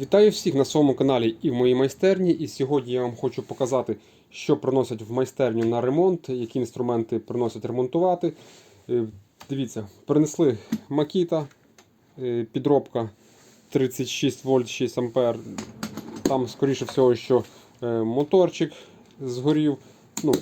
Вітаю всіх на своєму каналі і в моїй майстерні. І сьогодні я вам хочу показати, що приносять в майстерню на ремонт, які інструменти приносять ремонтувати. Е, Дивіться, принесли Макіта, е, підробка 36 вольт 6 ампер. Там, скоріше всього, що е, моторчик згорів. Ну,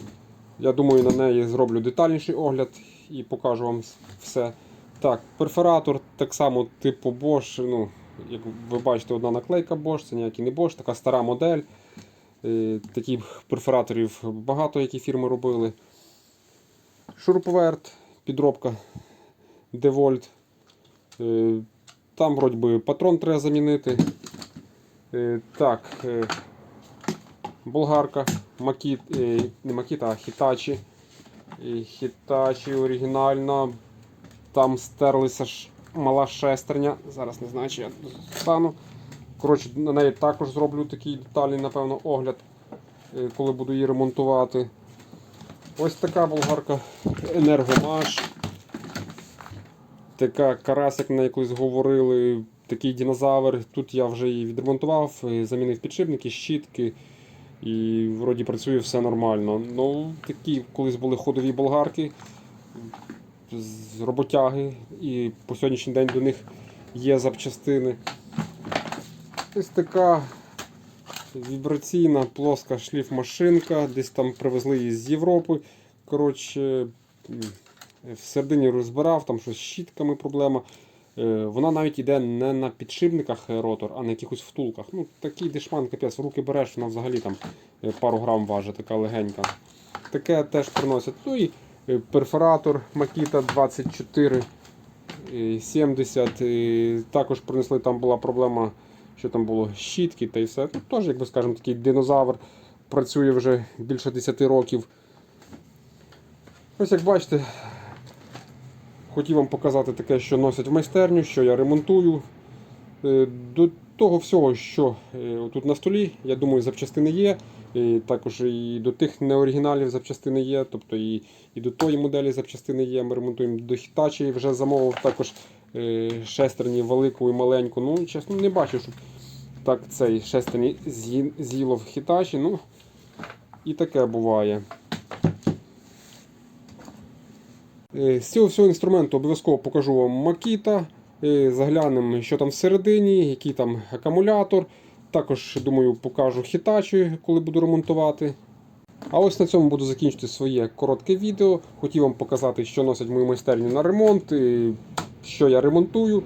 я думаю, на неї зроблю детальніший огляд і покажу вам все. Так, перфоратор так само типу Bosch. Ну, як ви бачите, одна наклейка Bosch, це ніякий не Bosch, така стара модель. Е, Таких перфораторів багато, які фірми робили. Шуруповерт, підробка. Е, Там вроді би патрон треба замінити. Е, Так, е, болгарка, Макіт, не Макіта, а Hitachi. І Hitachi оригінальна. Там стерлися мала шестерня. Зараз не знаю, чи я стану. Коротше, на неї також зроблю такий детальний, напевно, огляд, е, коли буду її ремонтувати. Ось така болгарка Енергомаш. Така карась, як на колись говорили, такий динозавр. Тут я вже її відремонтував, е, замінив підшипники, щітки. І вроді працює все нормально. Ну, такі колись були ходові болгарки з роботяги, і по сьогоднішній день до них є запчастини. Ось така вібраційна плоска шліфмашинка, десь там привезли її з Європи. Коротше, всередині розбирав, там щось з щітками проблема. Е, Вона навіть йде не на підшипниках ротор, а на якихось втулках. Ну, Такий дешман, капець, в руки береш, вона взагалі там е, пару грам важить, така легенька. Таке теж приносять. Ну і перфоратор Makita 24 е, 70. е, Також принесли, там була проблема, що там було щітки та й все. Ну, Теж, як би скажемо, такий динозавр працює вже більше 10 років. Ось як бачите, хотів вам показати таке, що носять в майстерню, що я ремонтую. Е, До того всього, що е, тут на столі, я думаю, запчастини є. І також і до тих неоригіналів запчастини є, тобто і, і до тої моделі запчастини є. Ми ремонтуємо до Hitachi, вже замовив також е, шестерні велику і маленьку. Ну, чесно, не бачу, щоб так цей шестерні з'їло в Hitachi. Ну, і таке буває. Е, З цього всього інструменту обов'язково покажу вам Макіта. Е, Заглянемо, що там всередині, який там акумулятор. Також, думаю, покажу хітачі, коли буду ремонтувати. А ось на цьому буду закінчити своє коротке відео. Хотів вам показати, що носять мої майстерні на ремонт, і що я ремонтую.